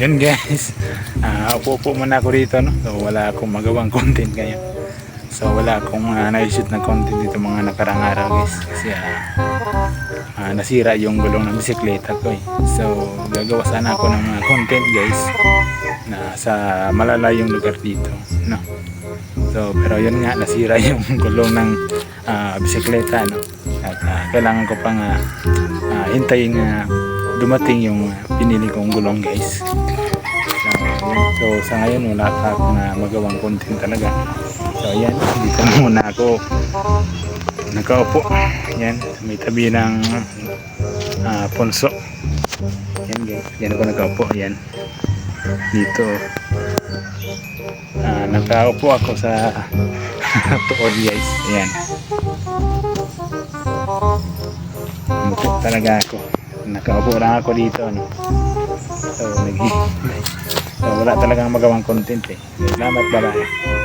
Yun guys. Ah, upo-upo muna ako dito, no? So, wala akong magawang content ngayon. So, wala akong uh, na-shoot na content dito mga nakarang araw, guys. Kasi, ah, ah, nasira yung gulong ng bisikleta ko, eh. So, gagawa sana ako ng mga content, guys, na sa malalayong lugar dito, no? So, pero yun nga, nasira yung gulong ng ah, bisikleta, no? At ah, kailangan ko pang ah, ah, hintayin na dumating yung pinili kong gulong, guys. So, so sa ngayon, wala pa ah, magawang content talaga. So, yan, dito na muna ako nakaupo. Yan, sa may tabi ng ah, punso. Yan, guys. Yan ako nakaupo. Yan. Dito. Ah, nakaupo ako sa tuod guys. Ayan. Mutok talaga ako. Nakaupo lang ako dito. No? So, nag so, wala talagang magawang content eh. Salamat bye